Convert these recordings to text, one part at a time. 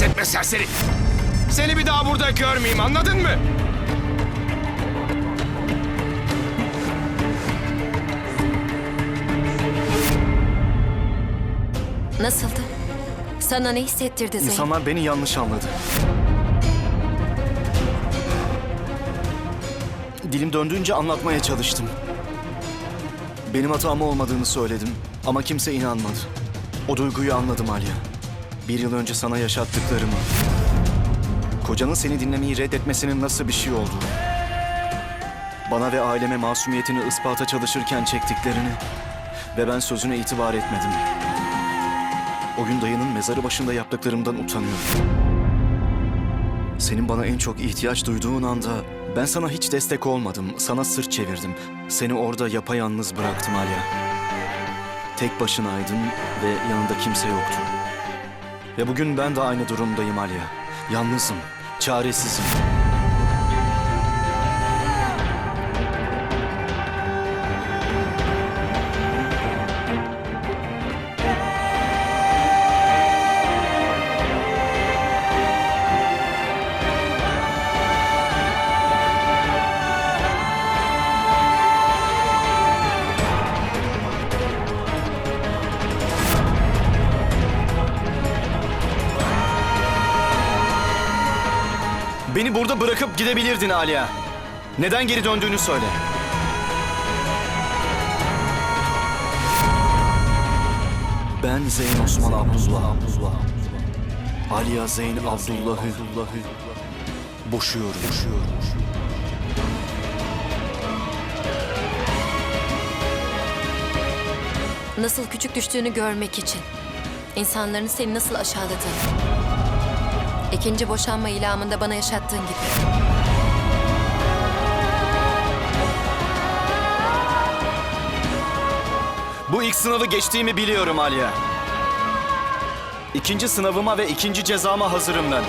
pes etme serseri. Seni bir daha burada görmeyeyim anladın mı? Nasıldı? Sana ne hissettirdi Zeyn? İnsanlar beni yanlış anladı. Dilim döndüğünce anlatmaya çalıştım. Benim hatam olmadığını söyledim ama kimse inanmadı. O duyguyu anladım Alya. Bir yıl önce sana yaşattıklarımı. Kocanın seni dinlemeyi reddetmesinin nasıl bir şey olduğunu. Bana ve aileme masumiyetini ispata çalışırken çektiklerini. Ve ben sözüne itibar etmedim. O gün dayının mezarı başında yaptıklarımdan utanıyorum. Senin bana en çok ihtiyaç duyduğun anda ben sana hiç destek olmadım. Sana sırt çevirdim. Seni orada yapayalnız bıraktım Alya. Tek başınaydın ve yanında kimse yoktu. Ve bugün ben de aynı durumdayım Alya. Yalnızım, çaresizim. Beni burada bırakıp gidebilirdin Alya. Neden geri döndüğünü söyle. Ben Zeyn Osman Abdullah. Aliya Zeyn Abdullah'ı boşuyorum. boşuyorum. Nasıl küçük düştüğünü görmek için. İnsanların seni nasıl aşağıladığını. İkinci boşanma ilamında bana yaşattığın gibi. Bu ilk sınavı geçtiğimi biliyorum Alya. İkinci sınavıma ve ikinci cezama hazırım ben.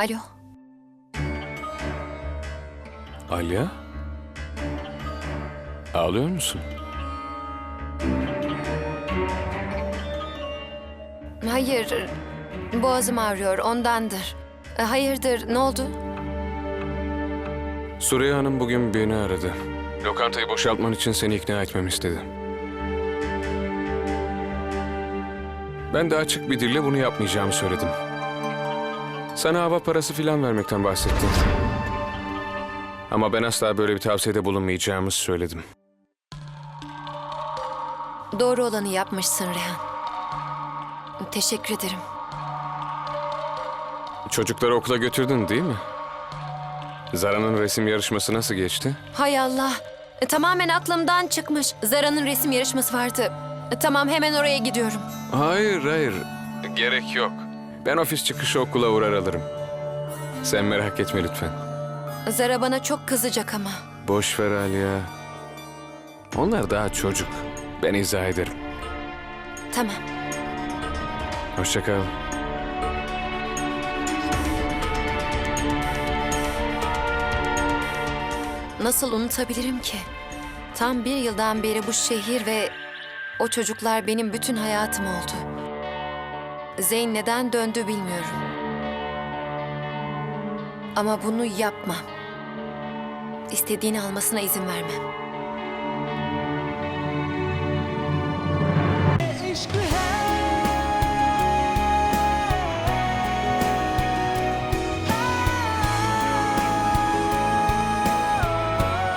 Alo. Alya? Ağlıyor musun? Hayır. Boğazım ağrıyor ondandır. E, Hayırdır ne oldu? Suriye Hanım bugün beni aradı. Lokantayı boşaltman için seni ikna etmemi istedi. Ben de açık bir dille bunu yapmayacağımı söyledim. Sana hava parası filan vermekten bahsettim. Ama ben asla böyle bir tavsiyede bulunmayacağımı söyledim. Doğru olanı yapmışsın Rehan. Teşekkür ederim. Çocukları okula götürdün değil mi? Zara'nın resim yarışması nasıl geçti? Hay Allah. E, tamamen aklımdan çıkmış. Zara'nın resim yarışması vardı. E, tamam hemen oraya gidiyorum. Hayır, hayır. Gerek yok. Ben ofis çıkışı okula uğrar alırım. Sen merak etme lütfen. Zara bana çok kızacak ama. Boş ver Aliya. Onlar daha çocuk. Ben izah ederim. Tamam. Hoşça kal. Nasıl unutabilirim ki? Tam bir yıldan beri bu şehir ve o çocuklar benim bütün hayatım oldu. Zeyn neden döndü bilmiyorum. Ama bunu yapmam. İstediğini almasına izin vermem. Eşkı her